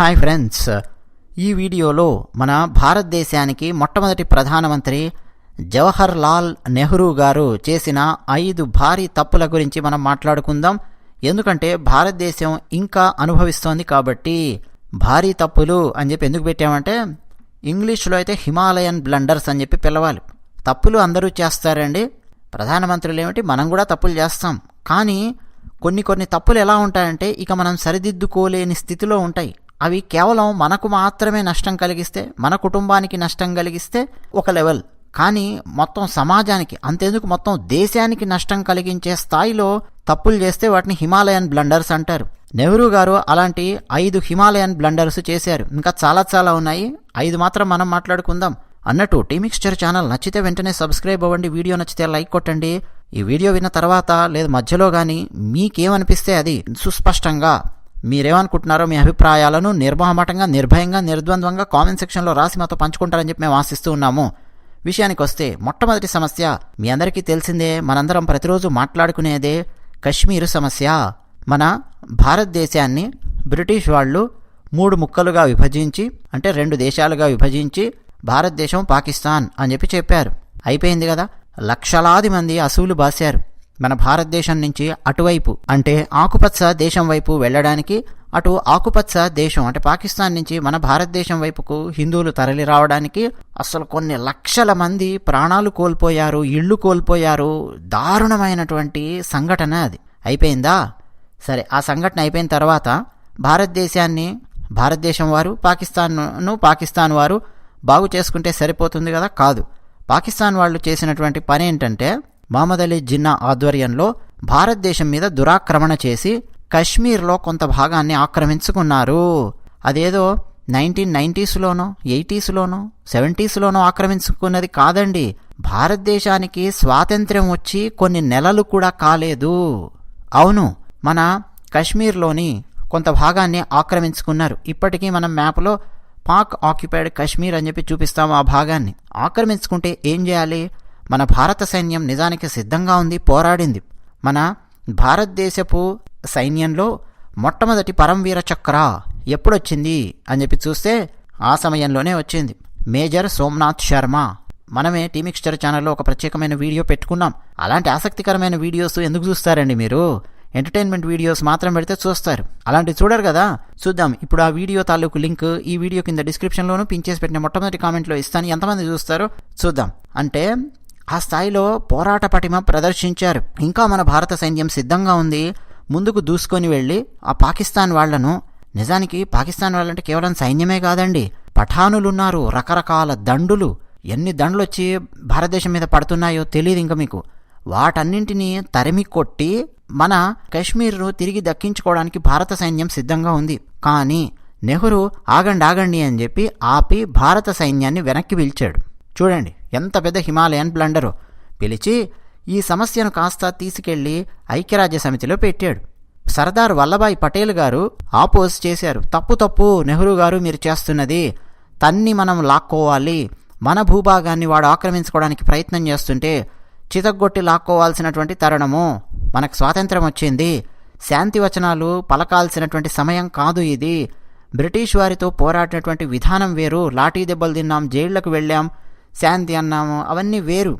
Hi friends. ఈ వీడియోలో మన భారతదేశానికి మొట్టమొదటి ప్రధానమంత్రి జవహర్ లాల్ నెహ్రూ గారు చేసిన ఐదు భారీ తప్పుల గురించి మనం మాట్లాడుకుందాం. ఎందుకంటే భారతదేశం ఇంకా అనుభవిస్తోంది కాబట్టి భారీ తప్పులు అని చెప్పి ఎందుకు పెట్టామంటే ఇంగ్లీష్లో అయితే హిమాలయన్ బ్లండర్స్ అని చెప్పి పిలవాలి. తప్పులు అందరూ చేస్తారండి. ప్రధానమంత్రులు ఏమిటి? మనం కూడా తప్పులు చేస్తాం. కానీ కొన్ని కొన్ని తప్పులు ఎలా ఉంటాయంటే ఇక మనం సరిదిద్దుకోలేని స్థితిలో ఉంటాయి. అవి కేవలం మనకు మాత్రమే నష్టం కలిగిస్తే మన కుటుంబానికి నష్టం కలిగిస్తే ఒక లెవెల్. కానీ మొత్తం సమాజానికి అంతేందుకు మొత్తం దేశానికి నష్టం కలిగించే స్థాయిలో తప్పులు చేస్తే వాటిని హిమాలయన్ బ్లండర్స్ అంటారు. నెహ్రూ గారు అలాంటి ఐదు హిమాలయన్ బ్లండర్స్ చేశారు. ఇంకా చాలా చాలా ఉన్నాయి. ఐదు మాత్రం మనం మాట్లాడుకుందాం. అన్నట్టు టీమిక్స్చర్ ఛానల్ నచ్చితే వెంటనే సబ్స్క్రైబ్ అవ్వండి. వీడియో నచ్చితే లైక్ కొట్టండి. ఈ వీడియో విన్న తర్వాత లేదా మధ్యలో కానీ మీకేమనిపిస్తే అది సుస్పష్టంగా మీరేమనుకుంటున్నారో మీ అభిప్రాయాలను నిర్మోహమాటంగా నిర్భయంగా నిర్ద్వంద్వంగా కామెంట్ సెక్షన్లో రాసి మాతో పంచుకుంటారని చెప్పి మేము ఆశిస్తూ ఉన్నాము. విషయానికి వస్తే మొట్టమొదటి సమస్య మీ అందరికీ తెలిసిందే మనందరం ప్రతిరోజు మాట్లాడుకునేదే కశ్మీరు సమస్య. మన భారతదేశాన్ని బ్రిటిష్ వాళ్ళు మూడు ముక్కలుగా విభజించి అంటే రెండు దేశాలుగా విభజించి భారతదేశం పాకిస్తాన్ అని చెప్పి చెప్పారు. అయిపోయింది కదా. లక్షలాది మంది అసూలు బాశారు. మన భారతదేశం నుంచి అటువైపు అంటే ఆకుపచ్చ దేశం వైపు వెళ్ళడానికి అటు ఆకుపచ్చ దేశం అంటే పాకిస్తాన్ నుంచి మన భారతదేశం వైపుకు హిందువులు తరలి రావడానికి అసలు కొన్ని లక్షల మంది ప్రాణాలు కోల్పోయారు ఇళ్ళు కోల్పోయారు. దారుణమైనటువంటి సంఘటన అది. అయిపోయిందా? సరే ఆ సంఘటన అయిపోయిన తర్వాత భారతదేశాన్ని భారతదేశం వారు పాకిస్తాన్ను పాకిస్తాన్ వారు బాగు చేసుకుంటే సరిపోతుంది కదా? కాదు. పాకిస్తాన్ వాళ్ళు చేసినటువంటి పని ఏంటంటే మహమ్మద్ అలీ జిన్నా ఆధ్వర్యంలో భారతదేశం మీద దురాక్రమణ చేసి కశ్మీర్లో కొంత భాగాన్ని ఆక్రమించుకున్నారు. అదేదో నైన్టీన్ నైంటీస్లోనో ఎయిటీస్లోనో సెవెంటీస్లోనో ఆక్రమించుకున్నది కాదండి. భారతదేశానికి స్వాతంత్ర్యం వచ్చి కొన్ని నెలలు కూడా కాలేదు. అవును మన కశ్మీర్లోని కొంత భాగాన్ని ఆక్రమించుకున్నారు. ఇప్పటికీ మనం మ్యాప్లో పాక్ ఆక్యుపైడ్ కశ్మీర్ అని చెప్పి చూపిస్తాము ఆ భాగాన్ని. ఆక్రమించుకుంటే ఏం చేయాలి? మన భారత సైన్యం నిజానికి సిద్ధంగా ఉంది పోరాడింది. మన భారతదేశపు సైన్యంలో మొట్టమొదటి పరంవీర చక్ర ఎప్పుడొచ్చింది అని చెప్పి చూస్తే ఆ సమయంలోనే వచ్చింది. మేజర్ సోమనాథ్ శర్మ. మనమే టీమిక్స్చర్ ఛానల్లో ఒక ప్రత్యేకమైన వీడియో పెట్టుకున్నాం. అలాంటి ఆసక్తికరమైన వీడియోస్ ఎందుకు చూస్తారండి మీరు? ఎంటర్టైన్మెంట్ వీడియోస్ మాత్రం పెడితే చూస్తారు. అలాంటి చూడరు కదా? చూద్దాం. ఇప్పుడు ఆ వీడియో తాలూకు లింక్ ఈ వీడియో కింద డిస్క్రిప్షన్లోనూ పించేసి పెట్టిన మొట్టమొదటి కామెంట్లో ఇస్తాను. ఎంతమంది చూస్తారో? చూద్దాం. అంటే ఆ స్థాయిలో పోరాట పటిమ ప్రదర్శించారు. ఇంకా మన భారత సైన్యం సిద్ధంగా ఉంది. ముందుకు దూసుకొని వెళ్ళి ఆ పాకిస్తాన్ వాళ్ళను నిజానికి పాకిస్తాన్ వాళ్ళంటే కేవలం సైన్యమే కాదండి పఠానులున్నారు రకరకాల దండులు. ఎన్ని దండులు వచ్చి భారతదేశం మీద పడుతున్నాయో తెలియదు ఇంకా మీకు. వాటన్నింటినీ తరిమి కొట్టి మన కశ్మీర్ను తిరిగి దక్కించుకోవడానికి భారత సైన్యం సిద్ధంగా ఉంది. కానీ నెహ్రూ ఆగండి ఆగండి అని చెప్పి ఆపి భారత సైన్యాన్ని వెనక్కి పిలిచాడు. చూడండి. ఎంత పెద్ద హిమాలయన్ బ్లండరు. పిలిచి ఈ సమస్యను కాస్త తీసుకెళ్ళి ఐక్యరాజ్య సమితిలో పెట్టాడు. సర్దార్ వల్లభాయ్ పటేల్ గారు ఆపోజ్ చేశారు. తప్పు తప్పు నెహ్రూ గారు మీరు చేస్తున్నది తన్ని మనం లాక్కోవాలి. మన భూభాగాన్ని వాడు ఆక్రమించుకోవడానికి ప్రయత్నం చేస్తుంటే చితగ్గొట్టి లాక్కోవాల్సినటువంటి తరుణము. మనకు స్వాతంత్రం వచ్చింది. శాంతి వచనాలు పలకాల్సినటువంటి సమయం కాదు ఇది. బ్రిటిష్ వారితో పోరాడినటువంటి విధానం వేరు. లాఠీ దెబ్బలు తిన్నాం జైళ్ళకు వెళ్ళాం. శాంతి అన్నాము అవన్నీ వేరు.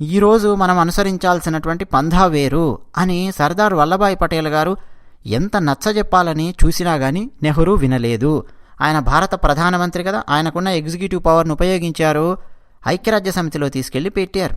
ఈరోజు మనం అనుసరించాల్సినటువంటి పంధా వేరు అని సర్దార్ వల్లభాయ్ పటేల్ గారు ఎంత నచ్చజెప్పాలని చూసినా కానీ నెహ్రూ వినలేదు. ఆయన భారత ప్రధానమంత్రి కదా ఆయనకున్న ఎగ్జిక్యూటివ్ పవర్ను ఉపయోగించారు. ఐక్యరాజ్య సమితిలో తీసుకెళ్ళి పెట్టారు.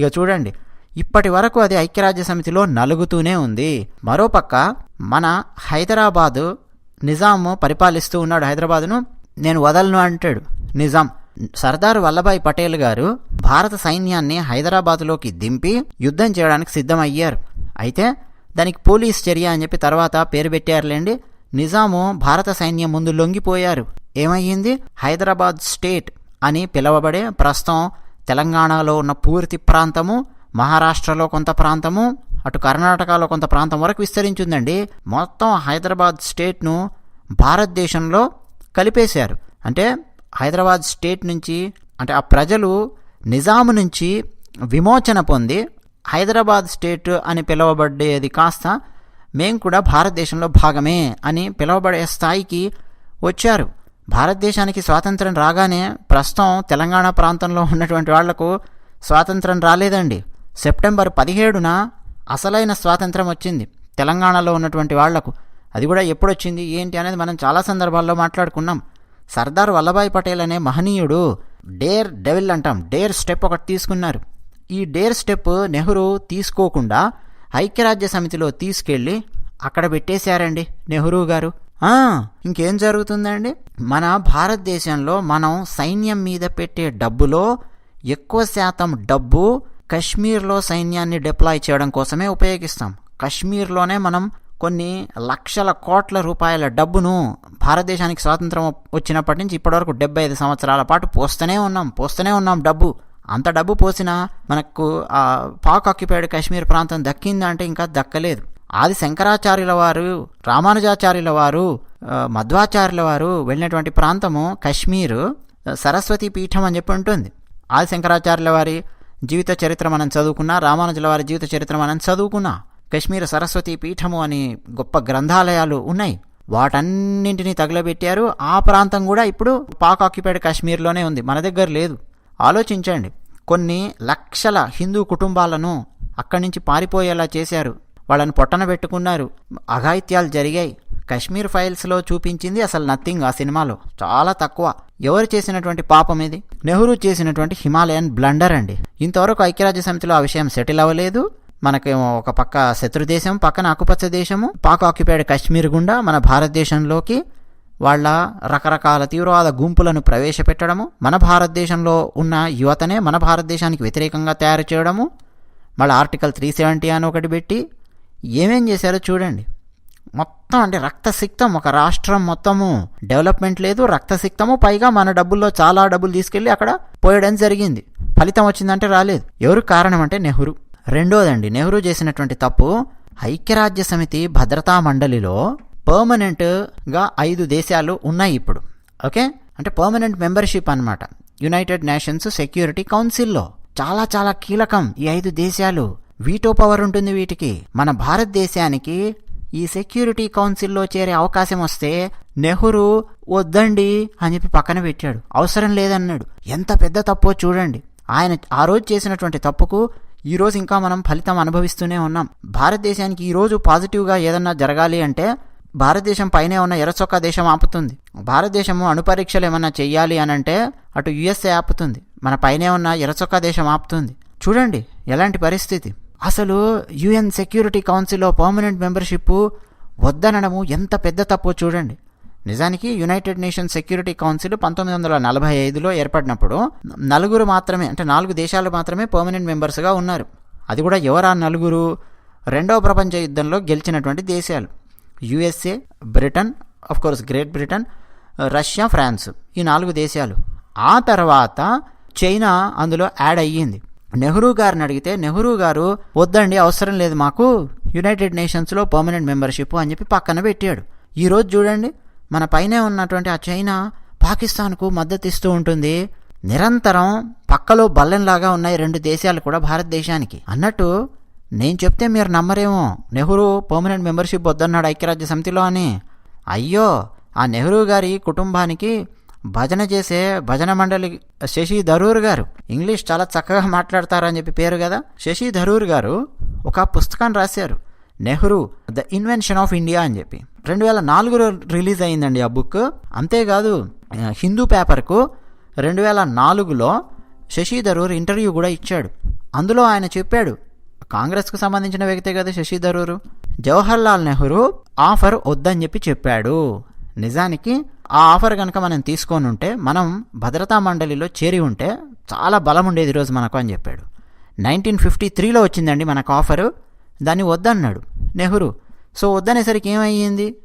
ఇక చూడండి ఇప్పటి వరకు అది ఐక్యరాజ్య సమితిలో నలుగుతూనే ఉంది. మరోపక్క మన హైదరాబాదు నిజాము పరిపాలిస్తూ ఉన్నాడు హైదరాబాదును. నేను వదలను అంటాడు. నిజాం. సర్దార్ వల్లభాయ్ పటేల్ గారు భారత సైన్యాన్ని హైదరాబాదులోకి దింపి యుద్ధం చేయడానికి సిద్ధమయ్యారు. అయితే దానికి పోలీస్ చర్య అని చెప్పి తర్వాత పేరు పెట్టారులేండి. నిజాము భారత సైన్యం ముందు లొంగిపోయారు. ఏమయ్యింది? హైదరాబాద్ స్టేట్ అని పిలువబడే ప్రస్తుతం తెలంగాణలో ఉన్న పూర్తి ప్రాంతము మహారాష్ట్రలో కొంత ప్రాంతము అటు కర్ణాటకలో కొంత ప్రాంతం వరకు విస్తరించిందండి. మొత్తం హైదరాబాద్ స్టేట్ను భారతదేశంలో కలిపేశారు. అంటే హైదరాబాద్ స్టేట్ నుంచి అంటే ఆ ప్రజలు నిజాము నుంచి విమోచన పొంది హైదరాబాద్ స్టేట్ అని పిలువబడేది కాస్త మేం కూడా భారతదేశంలో భాగమే అని పిలువబడే స్థాయికి వచ్చారు. భారతదేశానికి స్వాతంత్రం రాగానే ప్రస్తుతం తెలంగాణ ప్రాంతంలో ఉన్నటువంటి వాళ్ళకు స్వాతంత్రం రాలేదండి. సెప్టెంబర్ పదిహేడున అసలైన స్వాతంత్రం వచ్చింది. తెలంగాణలో ఉన్నటువంటి వాళ్ళకు. అది కూడా ఎప్పుడు వచ్చింది ఏంటి అనేది మనం చాలా సందర్భాల్లో మాట్లాడుకున్నాం. సర్దార్ వల్లభాయ్ పటేల్ అనే మహనీయుడు డేర్ డెవిల్ అంటాం డేర్ స్టెప్ ఒకటి తీసుకున్నారు. ఈ డేర్ స్టెప్ నెహ్రూ తీసుకోకుండా ఐక్యరాజ్య సమితిలో తీసుకెళ్ళి అక్కడ పెట్టేశారండి నెహ్రూ గారు. ఇంకేం జరుగుతుందండి? మన భారతదేశంలో మనం సైన్యం మీద పెట్టే డబ్బులో ఎక్కువ శాతం డబ్బు కశ్మీర్లో సైన్యాన్ని డిప్లాయ్ చేయడం కోసమే ఉపయోగిస్తాం. కశ్మీర్లోనే మనం కొన్ని లక్షల కోట్ల రూపాయల డబ్బును భారతదేశానికి స్వాతంత్రం వచ్చినప్పటి నుంచి ఇప్పటివరకు డెబ్బై ఐదు సంవత్సరాల పాటు పోస్తూనే ఉన్నాం పోస్తూనే ఉన్నాం డబ్బు. అంత డబ్బు పోసినా మనకు ఆ పాక్ ఆక్యుపైడ్ కాశ్మీర్ ప్రాంతం దక్కిందంటే ఇంకా దక్కలేదు. ఆది శంకరాచార్యుల వారు రామానుజాచార్యుల వారు మధ్వాచార్యుల వారు వెళ్ళినటువంటి ప్రాంతము కశ్మీరు సరస్వతి పీఠం అని చెప్పి ఉంటుంది. ఆది శంకరాచార్యుల వారి జీవిత చరిత్ర మనం చదువుకున్నా రామానుజుల వారి జీవిత చరిత్ర మనం చదువుకున్నా. కశ్మీర సరస్వతి పీఠము అని గొప్ప గ్రంథాలయాలు ఉన్నాయి. వాటన్నింటినీ తగలబెట్టారు. ఆ ప్రాంతం కూడా ఇప్పుడు పాక్ ఆక్యుపైడ్ కాశ్మీర్లోనే ఉంది. మన దగ్గర లేదు. ఆలోచించండి. కొన్ని లక్షల హిందూ కుటుంబాలను అక్కడి నుంచి పారిపోయేలా చేశారు. వాళ్ళని పొట్టన పెట్టుకున్నారు. అఘాయిత్యాలు జరిగాయి. కశ్మీర్ ఫైల్స్లో చూపించింది అసలు నథింగ్ ఆ సినిమాలో. చాలా తక్కువ. ఎవరు చేసినటువంటి పాపం ఇది? నెహ్రూ చేసినటువంటి హిమాలయన్ బ్లండర్ అండి. ఇంతవరకు ఐక్యరాజ్య సమితిలో ఆ విషయం సెటిల్ అవ్వలేదు. మనకేమో ఒక పక్క శత్రు దేశం పక్కన ఆకుపచ్చ దేశము పాక్ ఆక్యుపైడ్ కాశ్మీర్ గుండా మన భారతదేశంలోకి వాళ్ళ రకరకాల తీవ్రవాద గుంపులను ప్రవేశపెట్టడము మన భారతదేశంలో ఉన్న యువతనే మన భారతదేశానికి వ్యతిరేకంగా తయారు చేయడము మళ్ళీ ఆర్టికల్ త్రీ సెవెంటీ అని ఒకటి పెట్టి ఏమేం చేశారో చూడండి. మొత్తం అంటే రక్తసిక్తం ఒక రాష్ట్రం మొత్తము. డెవలప్మెంట్ లేదు రక్తసిక్తము పైగా మన డబ్బుల్లో చాలా డబ్బులు తీసుకెళ్ళి అక్కడ పోయడం జరిగింది. ఫలితం వచ్చిందంటే రాలేదు. ఎవరు కారణం అంటే నెహ్రూ. రెండోదండి నెహ్రూ చేసినటువంటి తప్పు ఐక్యరాజ్య సమితి భద్రతా మండలిలో పర్మనెంట్గా ఐదు దేశాలు ఉన్నాయి ఇప్పుడు ఓకే? అంటే పర్మనెంట్ మెంబర్షిప్ అనమాట యునైటెడ్ నేషన్స్ సెక్యూరిటీ కౌన్సిల్లో. చాలా చాలా కీలకం ఈ ఐదు దేశాలు. వీటో పవర్ ఉంటుంది వీటికి. మన భారతదేశానికి ఈ సెక్యూరిటీ కౌన్సిల్లో చేరే అవకాశం వస్తే నెహ్రూ వద్దండి అని చెప్పి పక్కన పెట్టాడు. అవసరం లేదన్నాడు. ఎంత పెద్ద తప్పో చూడండి. ఆయన ఆ రోజు చేసినటువంటి తప్పుకు ఈ రోజు ఇంకా మనం ఫలితం అనుభవిస్తూనే ఉన్నాం. భారతదేశానికి ఈరోజు పాజిటివ్గా ఏదన్నా జరగాలి అంటే భారతదేశం పైనే ఉన్న ఎర్రచొక్క దేశం ఆపుతుంది. భారతదేశము అణుపరీక్షలు ఏమన్నా చెయ్యాలి అని అంటే అటు యుఎస్ఏ ఆపుతుంది. మన పైనే ఉన్న ఎర్రచొక్క దేశం ఆపుతుంది. చూడండి ఎలాంటి పరిస్థితి. అసలు యుఎన్ సెక్యూరిటీ కౌన్సిల్లో పర్మనెంట్ మెంబర్షిప్ వద్దనడము ఎంత పెద్ద తప్పో చూడండి. నిజానికి యునైటెడ్ నేషన్ సెక్యూరిటీ కౌన్సిల్ పంతొమ్మిది వందల నలభై ఐదులో ఏర్పడినప్పుడు నలుగురు మాత్రమే అంటే నాలుగు దేశాలు మాత్రమే పర్మనెంట్ మెంబర్స్గా ఉన్నారు. అది కూడా ఎవరా నలుగురు? రెండవ ప్రపంచ యుద్ధంలో గెలిచినటువంటి దేశాలు. USA Britain of course Great Britain Russia France ఈ నాలుగు దేశాలు. ఆ తర్వాత చైనా అందులో యాడ్ అయ్యింది. నెహ్రూ గారిని అడిగితే నెహ్రూ గారు వద్దండి అవసరం లేదు మాకు యునైటెడ్ నేషన్స్లో పర్మనెంట్ మెంబర్షిప్ అని చెప్పి పక్కన పెట్టాడు. ఈరోజు చూడండి మన పైనే ఉన్నటువంటి ఆ చైనా పాకిస్తాన్కు మద్దతు ఇస్తూ ఉంటుంది. నిరంతరం పక్కలో బల్లెంలాగా ఉన్నాయి రెండు దేశాలు కూడా భారతదేశానికి. అన్నట్టు నేను చెప్తే మీరు నమ్మరేమో. నెహ్రూ పర్మనెంట్ మెంబర్షిప్ వద్దన్నాడు ఐక్యరాజ్య సమితిలో అని. అయ్యో ఆ నెహ్రూ గారి కుటుంబానికి భజన చేసే భజన మండలి శశి ధరూర్ గారు. ఇంగ్లీష్ చాలా చక్కగా మాట్లాడతారని చెప్పి పేరు కదా. శశి ధరూర్ గారు ఒక పుస్తకాన్ని రాశారు. Nehru the invention of India అని చెప్పి. రెండు వేల నాలుగులో రిలీజ్ అయిందండి ఆ బుక్. అంతేకాదు హిందూ పేపర్కు రెండు వేల నాలుగులో శశి థరూర్ ఇంటర్వ్యూ కూడా ఇచ్చాడు. అందులో ఆయన చెప్పాడు కాంగ్రెస్కు సంబంధించిన వ్యక్తే కదా శశి థరూర్ జవహర్ లాల్ నెహ్రూ ఆఫర్ వద్దని చెప్పి చెప్పాడు. నిజానికి ఆ ఆఫర్ కనుక మనం తీసుకొని ఉంటే మనం భద్రతా మండలిలో చేరి ఉంటే చాలా బలం ఉండేది ఈరోజు మనకు అని చెప్పాడు. నైన్టీన్ ఫిఫ్టీ త్రీలో వచ్చిందండి మనకు ఆఫరు. దాన్ని వద్దన్నాడు నెహ్రూ. సో వద్దనేసరికి ఏమయ్యింది?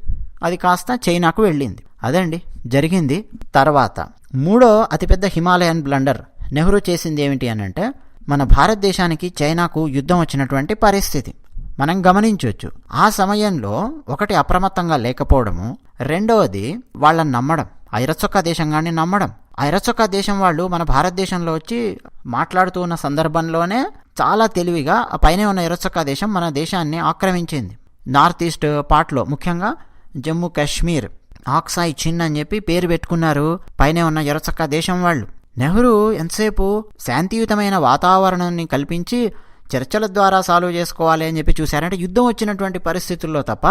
అది కాస్త చైనాకు వెళ్ళింది. అదండి జరిగింది తర్వాత. మూడో అతిపెద్ద హిమాలయన్ బ్లండర్ నెహ్రూ చేసింది ఏమిటి అని అంటే మన భారతదేశానికి చైనాకు యుద్ధం వచ్చినటువంటి పరిస్థితి. మనం గమనించవచ్చు ఆ సమయంలో ఒకటి అప్రమత్తంగా లేకపోవడము రెండవది వాళ్ళని నమ్మడం ఐరచొక్క దేశంగాన్ని నమ్మడం. ఐరచొక్క దేశం వాళ్ళు మన భారతదేశంలో వచ్చి మాట్లాడుతూ ఉన్న సందర్భంలోనే చాలా తెలివిగా ఆ పైన ఉన్న ఇరచొక్క దేశం మన దేశాన్ని ఆక్రమించింది. నార్త్ ఈస్ట్ పార్ట్లో ముఖ్యంగా జమ్మూ కాశ్మీర్ ఆక్సాయి చిన్ అని చెప్పి పేరు పెట్టుకున్నారు. పైనే ఉన్న ఎర్రచక్క దేశం వాళ్ళు. నెహ్రూ ఎంతసేపు శాంతియుతమైన వాతావరణాన్ని కల్పించి చర్చల ద్వారా సాల్వ్ చేసుకోవాలి అని చెప్పి చూశారంటే యుద్ధం వచ్చినటువంటి పరిస్థితుల్లో తప్ప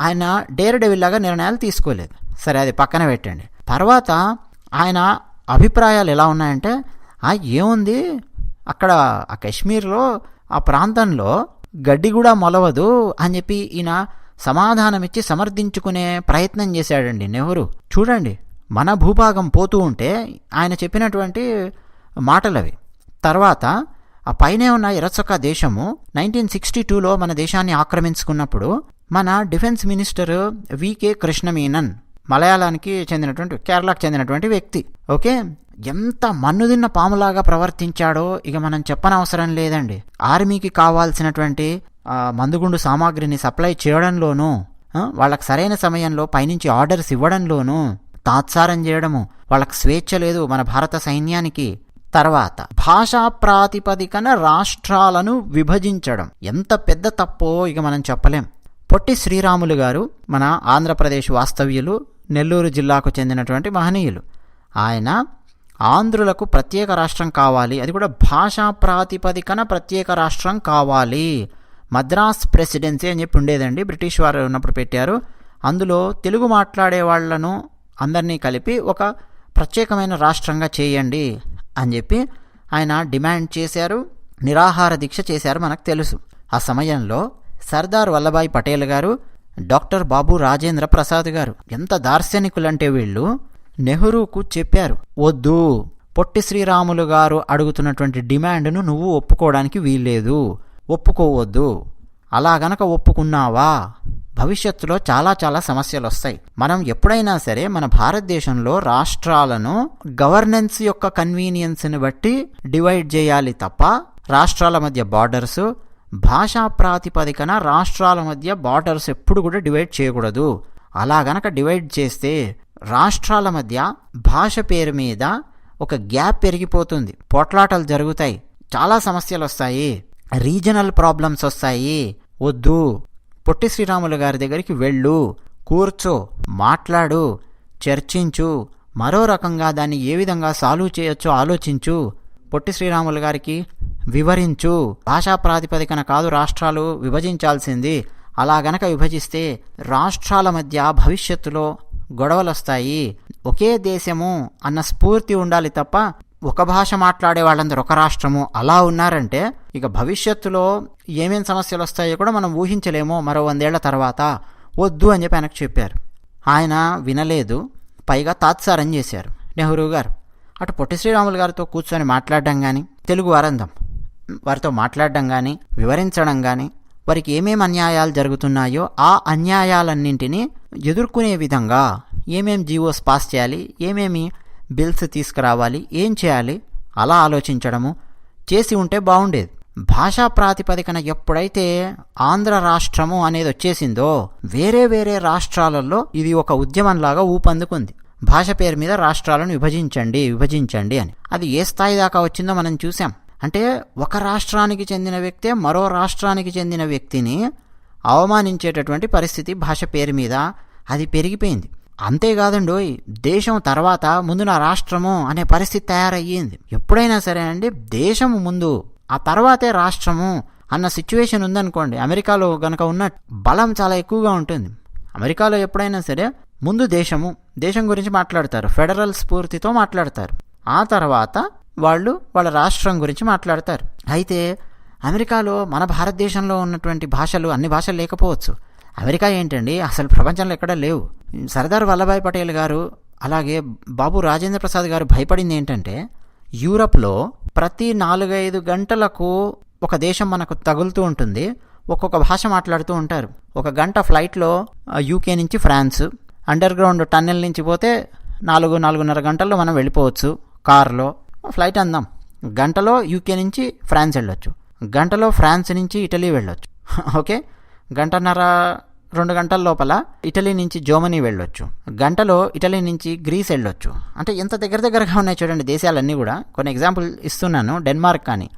ఆయన డేర్ డెవిల్లాగా నిర్ణయాలు తీసుకోలేదు. సరే అది పక్కన పెట్టండి. తర్వాత ఆయన అభిప్రాయాలు ఎలా ఉన్నాయంటే ఏముంది? అక్కడ ఆ కాశ్మీర్లో ఆ ప్రాంతంలో గడ్డి కూడా మొలవదు అని చెప్పి ఈయన సమాధానమిచ్చి సమర్థించుకునే ప్రయత్నం చేశాడండి నెహ్రూ. చూడండి మన భూభాగం పోతూ ఉంటే ఆయన చెప్పినటువంటి మాటలవి. తర్వాత ఆ పైనే ఉన్న ఇరచొక్క దేశము నైన్టీన్ సిక్స్టీ టూలో మన దేశాన్ని ఆక్రమించుకున్నప్పుడు మన defence minister V K Krishna Menon మలయాళానికి చెందినటువంటి కేరళకు చెందినటువంటి వ్యక్తి. ఓకే? ఎంత మన్నుదిన్న పాములాగా ప్రవర్తించాడో ఇక మనం చెప్పనవసరం లేదండి. ఆర్మీకి కావాల్సినటువంటి మందుగుండు సామాగ్రిని సప్లై చేయడంలోనూ వాళ్ళకి సరైన సమయంలో పైనుంచి ఆర్డర్స్ ఇవ్వడంలోనూ తాత్సారం చేయడము వాళ్ళకి స్వేచ్ఛ లేదు మన భారత సైన్యానికి. తర్వాత భాషా ప్రాతిపదికన రాష్ట్రాలను విభజించడం. ఎంత పెద్ద తప్పో ఇక మనం చెప్పలేం. పొట్టి శ్రీరాములు గారు మన ఆంధ్రప్రదేశ్ వాస్తవ్యులు నెల్లూరు జిల్లాకు చెందినటువంటి మహనీయులు. ఆయన ఆంధ్రులకు ప్రత్యేక రాష్ట్రం కావాలి. అది కూడా భాషా ప్రాతిపదికన ప్రత్యేక రాష్ట్రం కావాలి. మద్రాస్ ప్రెసిడెన్సీ అని చెప్పి ఉండేదండి. బ్రిటిష్ వారు ఉన్నప్పుడు పెట్టారు. అందులో తెలుగు మాట్లాడే వాళ్ళను అందరినీ కలిపి ఒక ప్రత్యేకమైన రాష్ట్రంగా చేయండి అని చెప్పి ఆయన డిమాండ్ చేశారు. నిరాహార దీక్ష చేశారు మనకు తెలుసు. ఆ సమయంలో సర్దార్ వల్లభాయ్ పటేల్ గారు డాక్టర్ బాబు రాజేంద్ర ప్రసాద్ గారు ఎంత దార్శనికులంటే వీళ్ళు నెహ్రూకు చెప్పారు వద్దు. పొట్టి శ్రీరాములు గారు అడుగుతున్నటువంటి డిమాండ్ను నువ్వు ఒప్పుకోవడానికి వీల్లేదు. ఒప్పుకోవద్దు. అలా గనక ఒప్పుకున్నావా? భవిష్యత్తులో చాలా చాలా సమస్యలు వస్తాయి మనం ఎప్పుడైనా సరే మన భారతదేశంలో రాష్ట్రాలను గవర్నెన్స్ యొక్క కన్వీనియన్స్ని బట్టి డివైడ్ చేయాలి తప్ప రాష్ట్రాల మధ్య బార్డర్స్ భాషా ప్రాతిపదికన రాష్ట్రాల మధ్య బార్డర్స్ ఎప్పుడు కూడా డివైడ్ చేయకూడదు. అలా గనక డివైడ్ చేస్తే రాష్ట్రాల మధ్య భాష పేరు మీద ఒక గ్యాప్ పెరిగిపోతుంది. పోట్లాటలు జరుగుతాయి. చాలా సమస్యలు వస్తాయి. రీజనల్ ప్రాబ్లమ్స్ వస్తాయి. వద్దు. పొట్టి శ్రీరాములు గారి దగ్గరికి వెళ్ళు. కూర్చో. మాట్లాడు. చర్చించు. మరో రకంగా దాన్ని ఏ విధంగా సాల్వ్ చేయొచ్చో ఆలోచించు. పొట్టి శ్రీరాములు గారికి వివరించు. భాషా ప్రాతిపదికన కాదు రాష్ట్రాలు విభజించాల్సింది. అలా గనక విభజిస్తే రాష్ట్రాల మధ్య భవిష్యత్తులో గొడవలు వస్తాయి ఒకే దేశము అన్న స్ఫూర్తి ఉండాలి తప్ప ఒక భాష మాట్లాడే వాళ్ళందరూ ఒక రాష్ట్రము అలా ఉన్నారంటే ఇక భవిష్యత్తులో ఏమేం సమస్యలు వస్తాయో కూడా మనం ఊహించలేమో మరో వందేళ్ళ తర్వాత. వద్దు అని చెప్పి ఆయనకు చెప్పారు. ఆయన వినలేదు. పైగా తాత్సారం చేశారు. నెహ్రూ గారు అటు పొట్టి శ్రీరాములు గారితో కూర్చొని మాట్లాడడం కానీ తెలుగు వారందం వారితో మాట్లాడడం కానీ వివరించడం కానీ వారికి ఏమేమి అన్యాయాలు జరుగుతున్నాయో ఆ అన్యాయాలన్నింటినీ ఎదుర్కొనే విధంగా ఏమేమి జీవోస్ పాస్ చేయాలి ఏమేమి బిల్స్ తీసుకురావాలి ఏం చేయాలి అలా ఆలోచించడము చేసి ఉంటే బాగుండేది. భాషా ప్రాతిపదికన ఎప్పుడైతే ఆంధ్ర రాష్ట్రము అనేది వచ్చేసిందో వేరే వేరే రాష్ట్రాలలో ఇది ఒక ఉద్యమంలాగా ఊపందుకుంది. భాష పేరు మీద రాష్ట్రాలను విభజించండి విభజించండి అని. అది ఏ స్థాయి దాకా వచ్చిందో మనం చూసాం అంటే ఒక రాష్ట్రానికి చెందిన వ్యక్తే మరో రాష్ట్రానికి చెందిన వ్యక్తిని అవమానించేటటువంటి పరిస్థితి భాష పేరు మీద అది పెరిగిపోయింది. అంతేకాదండోయ్ దేశం తర్వాత ముందు నా రాష్ట్రము అనే పరిస్థితి తయారయ్యింది. ఎప్పుడైనా సరే అండి దేశం ముందు ఆ తర్వాతే రాష్ట్రము అన్న సిచ్యువేషన్ ఉందనుకోండి అమెరికాలో గనక ఉన్న బలం చాలా ఎక్కువగా ఉంటుంది. అమెరికాలో ఎప్పుడైనా సరే ముందు దేశము దేశం గురించి మాట్లాడతారు ఫెడరల్ స్ఫూర్తితో మాట్లాడతారు. ఆ తర్వాత వాళ్ళు వాళ్ళ రాష్ట్రం గురించి మాట్లాడతారు. అయితే అమెరికాలో మన భారతదేశంలో ఉన్నటువంటి భాషలు అన్ని భాషలు లేకపోవచ్చు. అమెరికా ఏంటండి? అసలు ప్రపంచంలో ఎక్కడా లేవు. సర్దార్ వల్లభాయ్ పటేల్ గారు అలాగే బాబు రాజేంద్ర ప్రసాద్ గారు భయపడింది ఏంటంటే యూరప్లో ప్రతి నాలుగైదు గంటలకు ఒక దేశం మనకు తగులుతూ ఉంటుంది ఒక్కొక్క భాష మాట్లాడుతూ ఉంటారు. ఒక గంట ఫ్లైట్లో యూకే నుంచి ఫ్రాన్స్ అండర్ గ్రౌండ్ టన్నెల్ నుంచి పోతే నాలుగు నాలుగున్నర గంటల్లో మనం వెళ్ళిపోవచ్చు కారులో. ఫ్లైట్ అందాం. గంటలో యూకే నుంచి ఫ్రాన్స్ వెళ్ళొచ్చు. గంటలో ఫ్రాన్స్ నుంచి ఇటలీ వెళ్ళొచ్చు. ఓకే? గంటన్నర రెండు గంటల లోపల ఇటలీ నుంచి జర్మనీ వెళ్ళొచ్చు. గంటలో ఇటలీ నుంచి గ్రీస్ వెళ్ళొచ్చు. అంటే ఎంత దగ్గర దగ్గరగా ఉన్నాయి చూడండి దేశాలన్నీ కూడా. కొన్ని ఎగ్జాంపుల్ ఇస్తున్నాను. డెన్మార్క్ కానీ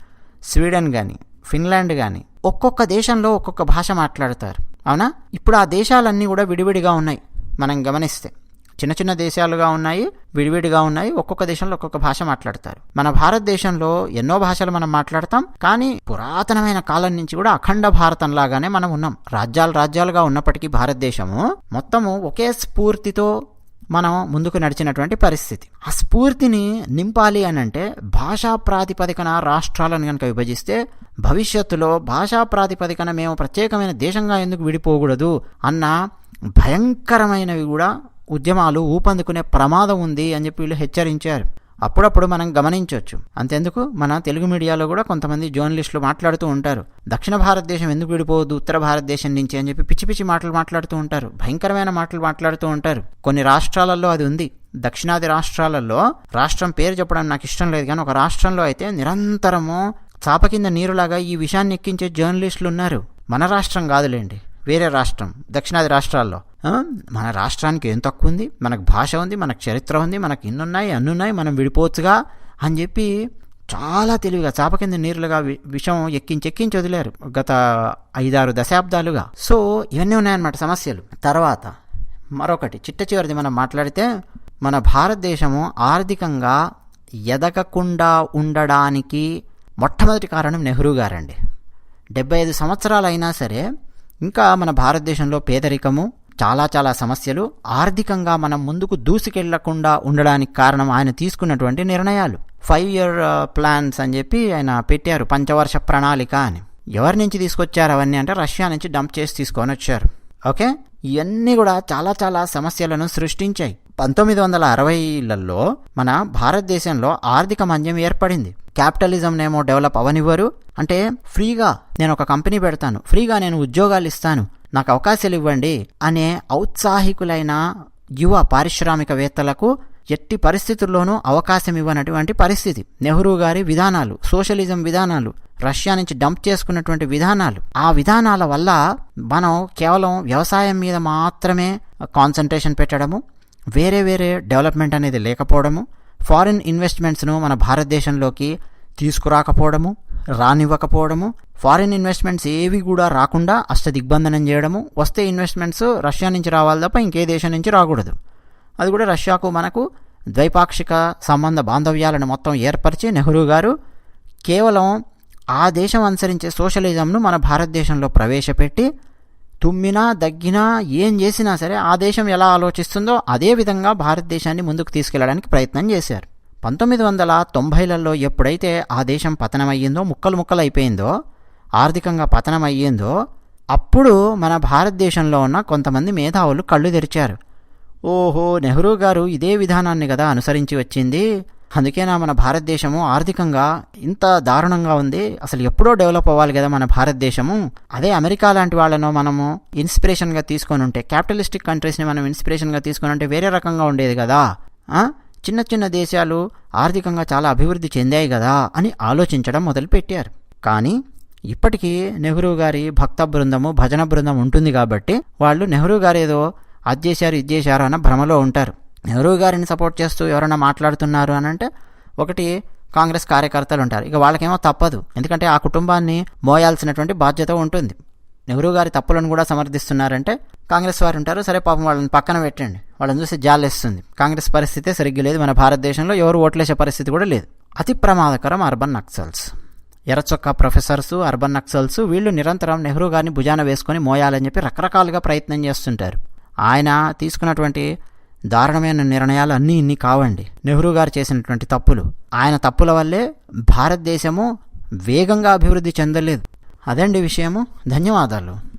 స్వీడన్ కానీ ఫిన్లాండ్ కానీ. ఒక్కొక్క దేశంలో ఒక్కొక్క భాష మాట్లాడతారు. అవునా? ఇప్పుడు ఆ దేశాలన్నీ కూడా విడివిడిగా ఉన్నాయి. మనం గమనిస్తే. చిన్న చిన్న దేశాలుగా ఉన్నాయి విడివిడిగా ఉన్నాయి ఒక్కొక్క దేశంలో ఒక్కొక్క భాష మాట్లాడతారు. మన భారతదేశంలో ఎన్నో భాషలు మనం మాట్లాడతాం కానీ పురాతనమైన కాలం నుంచి కూడా అఖండ భారతం లాగానే మనం ఉన్నాం. రాజ్యాలు రాజ్యాలుగా ఉన్నప్పటికీ భారతదేశము మొత్తము ఒకే స్ఫూర్తితో మనం ముందుకు నడిచినటువంటి పరిస్థితి. ఆ స్ఫూర్తిని నింపాలి అని అంటే భాషా ప్రాతిపదికన రాష్ట్రాలను కనుక విభజిస్తే భవిష్యత్తులో భాషా ప్రాతిపదికన మేము ప్రత్యేకమైన దేశంగా ఎందుకు విడిపోకూడదు అన్న భయంకరమైనవి కూడా ఉద్యమాలు ఊపందుకునే ప్రమాదం ఉంది అని చెప్పి వీళ్ళు హెచ్చరించారు. అప్పుడప్పుడు మనం గమనించవచ్చు. అంతెందుకు? మన తెలుగు మీడియాలో కూడా కొంతమంది జర్నలిస్టులు మాట్లాడుతూ ఉంటారు. దక్షిణ భారతదేశం ఎందుకు విడిపోవద్దు ఉత్తర భారతదేశం నుంచి అని చెప్పి పిచ్చి పిచ్చి మాటలు మాట్లాడుతూ ఉంటారు. భయంకరమైన మాటలు మాట్లాడుతూ ఉంటారు. కొన్ని రాష్ట్రాలలో అది ఉంది. దక్షిణాది రాష్ట్రాలలో రాష్ట్రం పేరు చెప్పడం నాకు ఇష్టం లేదు. కానీ ఒక రాష్ట్రంలో అయితే నిరంతరము చాప కింద నీరులాగా ఈ విషయాన్ని ఎక్కించే జర్నలిస్టులు ఉన్నారు. మన రాష్ట్రం కాదులేండి. వేరే రాష్ట్రం దక్షిణాది రాష్ట్రాల్లో. మన రాష్ట్రానికి ఏం తక్కువ ఉంది మనకు భాష ఉంది మనకు చరిత్ర ఉంది మనకు ఇన్నున్నాయి అన్నున్నాయి మనం విడిపోవచ్చుగా అని చెప్పి చాలా తెలివిగా చాప కింద నీరులుగా వి- విషం ఎక్కించి ఎక్కించి వదిలేరు గత ఐదారు దశాబ్దాలుగా. సో ఇవన్నీ ఉన్నాయన్నమాట సమస్యలు. తర్వాత మరొకటి చిట్ట చివరిది మనం మాట్లాడితే మన భారతదేశము ఆర్థికంగా ఎదగకుండా ఉండడానికి మొట్టమొదటి కారణం నెహ్రూ గారండి. డెబ్బై ఐదు సంవత్సరాలు అయినా సరే ఇంకా మన భారతదేశంలో పేదరికము చాలా చాలా సమస్యలు ఆర్థికంగా మనం ముందుకు దూసుకెళ్ళకుండా ఉండడానికి కారణం ఆయన తీసుకున్నటువంటి నిర్ణయాలు. ఫైవ్ ఇయర్ ప్లాన్స్ అని చెప్పి ఆయన పెట్టారు పంచవర్ష ప్రణాళిక అని. ఎవరి నుంచి తీసుకొచ్చారు అవన్నీ అంటే రష్యా నుంచి డంప్ చేసి తీసుకొని వచ్చారు. ఓకే ఇవన్నీ కూడా చాలా చాలా సమస్యలను సృష్టించాయి. పంతొమ్మిది వందల అరవైలలో మన భారతదేశంలో ఆర్థిక మంద్యం ఏర్పడింది. క్యాపిటలిజంనేమో డెవలప్ అవనివ్వరు. అంటే ఫ్రీగా నేను ఒక కంపెనీ పెడతాను. ఫ్రీగా నేను ఉద్యోగాలు ఇస్తాను. నాకు అవకాశాలు ఇవ్వండి అనే ఔత్సాహికులైన యువ పారిశ్రామికవేత్తలకు ఎట్టి పరిస్థితుల్లోనూ అవకాశం ఇవ్వనటువంటి పరిస్థితి. నెహ్రూ గారి విధానాలు సోషలిజం విధానాలు రష్యా నుంచి డంప్ చేసుకున్నటువంటి విధానాలు. ఆ విధానాల వల్ల మనం కేవలం వ్యవసాయం మీద మాత్రమే కాన్సన్ట్రేషన్ పెట్టడము వేరే వేరే డెవలప్మెంట్ అనేది లేకపోవడము ఫారిన్ ఇన్వెస్ట్మెంట్స్ను మన భారతదేశంలోకి తీసుకురాకపోవడము రానివ్వకపోవడము ఫారిన్ ఇన్వెస్ట్మెంట్స్ ఏవి కూడా రాకుండా అష్ట దిగ్బంధనం చేయడము వస్తే ఇన్వెస్ట్మెంట్స్ రష్యా నుంచి రావాలి తప్ప ఇంకే దేశం నుంచి రాకూడదు. అది కూడా రష్యాకు మనకు ద్వైపాక్షిక సంబంధ బాంధవ్యాలను మొత్తం ఏర్పరిచి నెహ్రూ గారు కేవలం ఆ దేశం అనుసరించే సోషలిజంను మన భారతదేశంలో ప్రవేశపెట్టి తుమ్మినా దగ్గినా ఏం చేసినా సరే ఆ దేశం ఎలా ఆలోచిస్తుందో అదే విధంగా భారతదేశాన్ని ముందుకు తీసుకెళ్ళడానికి ప్రయత్నం చేశారు. పంతొమ్మిది వందల తొంభైలలో ఎప్పుడైతే ఆ దేశం పతనమయ్యిందో ముక్కలు ముక్కలు అయిపోయిందో ఆర్థికంగా పతనం అయ్యిందో అప్పుడు మన భారతదేశంలో ఉన్న కొంతమంది మేధావులు కళ్ళు తెరిచారు. ఓహో నెహ్రూ గారు ఇదే విధానాన్ని కదా అనుసరించి వచ్చింది? అందుకేనా మన భారతదేశము ఆర్థికంగా ఇంత దారుణంగా ఉంది. అసలు ఎప్పుడో డెవలప్ అవ్వాలి కదా మన భారతదేశము. అదే అమెరికా లాంటి వాళ్ళను మనము ఇన్స్పిరేషన్గా తీసుకొని ఉంటే క్యాపిటలిస్టిక్ కంట్రీస్ని మనం ఇన్స్పిరేషన్గా తీసుకొని ఉంటే వేరే రకంగా ఉండేది కదా. చిన్న చిన్న దేశాలు ఆర్థికంగా చాలా అభివృద్ధి చెందాయి కదా అని ఆలోచించడం మొదలుపెట్టారు. కానీ ఇప్పటికీ నెహ్రూ గారి భక్త బృందము భజన బృందం ఉంటుంది కాబట్టి వాళ్ళు నెహ్రూ గారు ఏదో అది చేశారు ఇది చేశారు అన్న భ్రమలో ఉంటారు. నెహ్రూ గారిని సపోర్ట్ చేస్తూ ఎవరైనా మాట్లాడుతున్నారు అని అంటే ఒకటి కాంగ్రెస్ కార్యకర్తలు ఉంటారు. ఇక వాళ్ళకేమో తప్పదు. ఎందుకంటే ఆ కుటుంబాన్ని మోయాల్సినటువంటి బాధ్యత ఉంటుంది. నెహ్రూ గారి తప్పులను కూడా సమర్థిస్తున్నారంటే కాంగ్రెస్ వారు ఉంటారు. సరే పాపం వాళ్ళని పక్కన పెట్టండి. వాళ్ళని చూసి జాలేస్తుంది. కాంగ్రెస్ పరిస్థితే సరిగ్గా లేదు. మన భారతదేశంలో ఎవరు ఓట్లేసే పరిస్థితి కూడా లేదు. అతి ప్రమాదకరం అర్బన్ నక్సల్స్. ఎర్రచొక్క ప్రొఫెసర్సు అర్బన్ నక్సల్స్ వీళ్ళు నిరంతరం నెహ్రూ గారిని భుజాన వేసుకొని మోయాలని చెప్పి రకరకాలుగా ప్రయత్నం చేస్తుంటారు. ఆయన తీసుకున్నటువంటి దారుణమైన నిర్ణయాలు అన్నీ ఇన్ని కావండి. నెహ్రూ గారు చేసినటువంటి తప్పులు. ఆయన తప్పుల వల్లే భారతదేశము వేగంగా అభివృద్ధి చెందలేదు. అదండి విషయము. ధన్యవాదాలు.